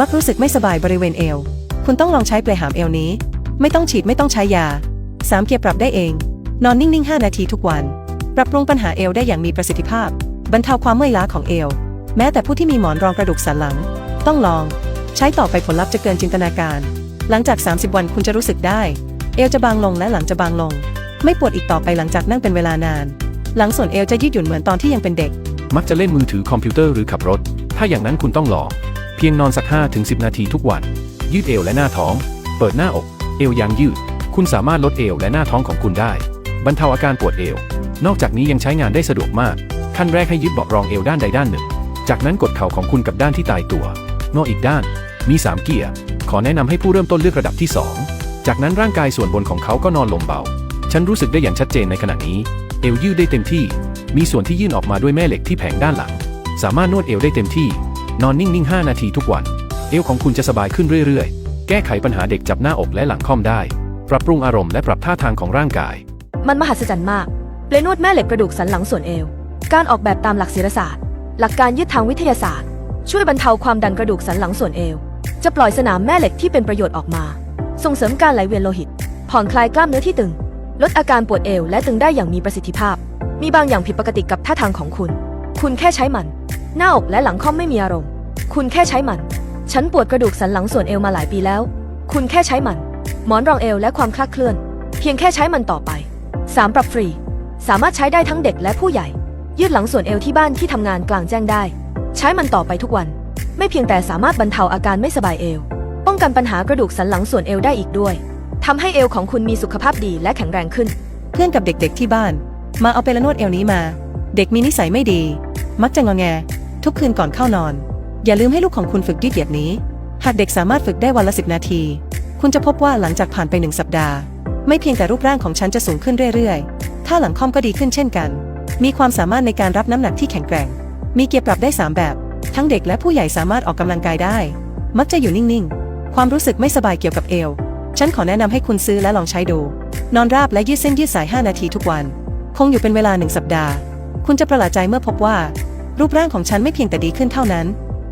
มักรู้สึกไม่สบายบริเวณเอว คุณต้องลองใช้เปลหามเอวนี้ ไม่ต้องฉีดไม่ต้องใช้ยา 3 เกียร์ปรับได้เอง นอนนิ่งๆ 5 นาทีทุกวัน ปรับปรุงปัญหาเอวได้อย่างมีประสิทธิภาพ บรรเทาความเมื่อยล้าของเอว แม้แต่ผู้ที่มีหมอนรองกระดูกสันหลัง ต้องลอง ใช้ต่อไปผลลัพธ์จะเกินจินตนาการ หลังจาก 30 วันคุณจะรู้สึกได้ เอวจะบางลงและหลังจะบางลง ไม่ปวดอีกต่อไปหลังจากนั่งเป็นเวลานาน หลังส่วนเอวจะยืดหยุ่นเหมือนตอนที่ยังเป็นเด็ก มักจะเล่นมือถือคอมพิวเตอร์หรือขับรถ ถ้าอย่างนั้นคุณต้องลอง พียงนอนสัก 5-10 นาทีทุกวัน ยืดเอวและหน้าท้อง เปิดหน้าอก เอวยางยืด คุณสามารถลดเอวและหน้าท้องของคุณได้ บรรเทาอาการปวดเอว นอกจากนี้ยังใช้งานได้สะดวกมาก ขั้นแรกให้ยึดเบาะรองเอวด้านใดด้านหนึ่ง จากนั้นกดเข่าของคุณกับด้านที่ตายตัวงออีกด้าน มี 3 เกียร์ ขอแนะนำให้ผู้เริ่มต้นเลือกระดับที่ 2 จากนั้นร่างกายส่วนบนของเขาก็นอนลงเบา ฉันรู้สึกได้อย่างชัดเจนในขณะนี้ เอวยืดได้เต็มที่ มีส่วนที่ยื่นออกมาด้วยแม่เหล็กที่แผงด้านหลัง สามารถนวดเอวได้เต็มที่ นอนนิ่งๆ 5 นาทีทุกวัน เอวของคุณจะสบายขึ้นเรื่อยๆ แก้ไขปัญหาเด็กจับหน้าอกและหลังค่อมได้ ปรับปรุงอารมณ์และปรับท่าทางของร่างกาย มันมหัศจรรย์มากเปลนวดแม่เหล็กกระดูกสันหลังส่วนเอว การออกแบบตามหลักศิลศาสตร์ หลักการยืดทางวิทยาศาสตร์ ช่วยบรรเทาความดันกระดูกสันหลังส่วนเอว จะปล่อยสนามแม่เหล็กที่เป็นประโยชน์ออกมา ส่งเสริมการไหลเวียนโลหิต ผ่อนคลายกล้ามเนื้อที่ตึง ลดอาการปวดเอวและตึงได้อย่างมีประสิทธิภาพ มีบางอย่างผิดปกติกับท่าทางของคุณ คุณแค่ใช้มัน หน้าอกและหลังค่อมไม่มีอารมณ์ คุณแค่ใช้มัน ฉันปวดกระดูกสันหลังส่วนเอวมาหลายปีแล้ว คุณแค่ใช้มัน หมอนรองเอวและความคลาดเคลื่อน เพียงแค่ใช้มันต่อไป 3 ปรับฟรี สามารถใช้ได้ทั้งเด็กและผู้ใหญ่ ยืดหลังส่วนเอวที่บ้านที่ทำงานกลางแจ้งได้ ใช้มันต่อไปทุกวัน ไม่เพียงแต่สามารถบรรเทาอาการไม่สบายเอว ป้องกันปัญหากระดูกสันหลังส่วนเอวได้อีกด้วยทำให้เอวของคุณมีสุขภาพดีและแข็งแรงขึ้น เพื่อนกับเด็กๆที่บ้าน มาเอาเปลนวดเอวนี้มา เด็กมีนิสัยไม่ดี มักจะงอแง ทุกคืนก่อนเข้านอน อย่าลืมให้ลูกของคุณฝึกยืดเหยียดนี้ หากเด็กสามารถฝึกได้วันละ10นาที คุณจะพบว่าหลังจากผ่านไปหนึ่งสัปดาห์ ไม่เพียงแต่รูปร่างของฉันจะสูงขึ้นเรื่อยๆ ถ้าหลังคอมก็ดีขึ้นเช่นกัน มีความสามารถในการรับน้ำหนักที่แข็งแกร่ง มีเกียร์ปรับได้ 3 แบบ ทั้งเด็กและผู้ใหญ่สามารถออกกำลังกายได้ มักจะอยู่นิ่งๆ ความรู้สึกไม่สบายเกี่ยวกับเอว ฉันขอแนะนำให้คุณซื้อและลองใช้ดู นอนราบและยืดเส้นยืดสาย 5 นาทีทุกวัน คงอยู่เป็นเวลาหนึ่งสัปดาห์ คุณจะประหลาดใจเมื่อพบว่า รูปร่างของฉันไม่เพียงแต่ดีขึ้นเท่านั้น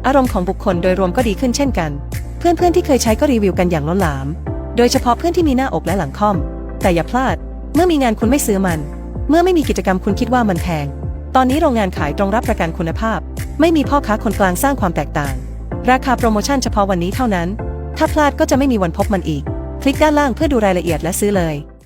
อารมณ์ของบุคคลโดยรวมก็ดีขึ้นเช่นกัน เพื่อนๆที่เคยใช้ก็รีวิวกันอย่างล้นหลาม โดยเฉพาะเพื่อนที่มีหน้าอกและหลังค่อม แต่อย่าพลาด เมื่อมีงานคุณไม่ซื้อมัน เมื่อไม่มีกิจกรรมคุณคิดว่ามันแพง ตอนนี้โรงงานขายตรงรับประกันคุณภาพ ไม่มีพ่อค้าคนกลางสร้างความแตกต่าง ราคาโปรโมชั่นเฉพาะวันนี้เท่านั้น ถ้าพลาดก็จะไม่มีวันพบมันอีก คลิกด้านล่างเพื่อดูรายละเอียดและซื้อเลย